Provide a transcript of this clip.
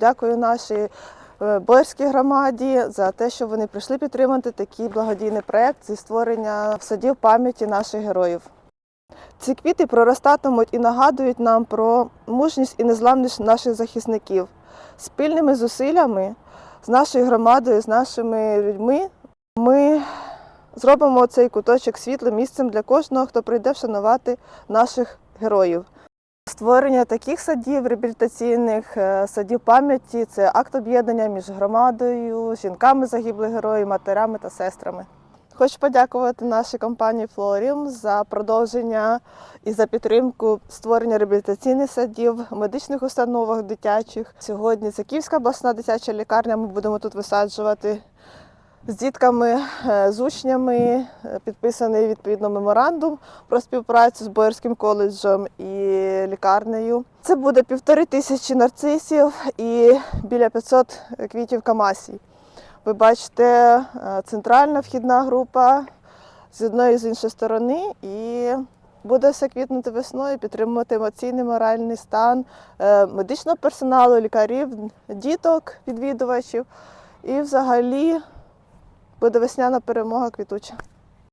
Дякую нашій е, Боярській громаді за те, що вони прийшли підтримати такий благодійний проект зі створення садів пам'яті наших героїв. Ці квіти проростатимуть і нагадують нам про мужність і незламність наших захисників. Спільними зусиллями з нашою громадою, з нашими людьми ми зробимо цей куточок світлим місцем для кожного, хто прийде вшанувати наших героїв. Створення таких садів реабілітаційних, е, садів пам'яті це акт об'єднання між громадою, жінками загиблих героїв, матерями та сестрами. Хочу подякувати нашій компанії Флоріум за продовження і за підтримку створення реабілітаційних садів, медичних установах дитячих. Сьогодні це Київська обласна дитяча лікарня. Ми будемо тут висаджувати з дітками, е, з учнями. Е, Підписаний відповідно меморандум про співпрацю з Боярським коледжем і лікарнею. Це буде півтори тисячі нарцисів і біля 500 квітів камасій. Ви бачите, е, центральна вхідна група з одної і з іншої сторони, і буде все квітнути весною, підтримувати емоційний моральний стан медичного персоналу, лікарів, діток, відвідувачів. І взагалі буде весняна перемога квітуча.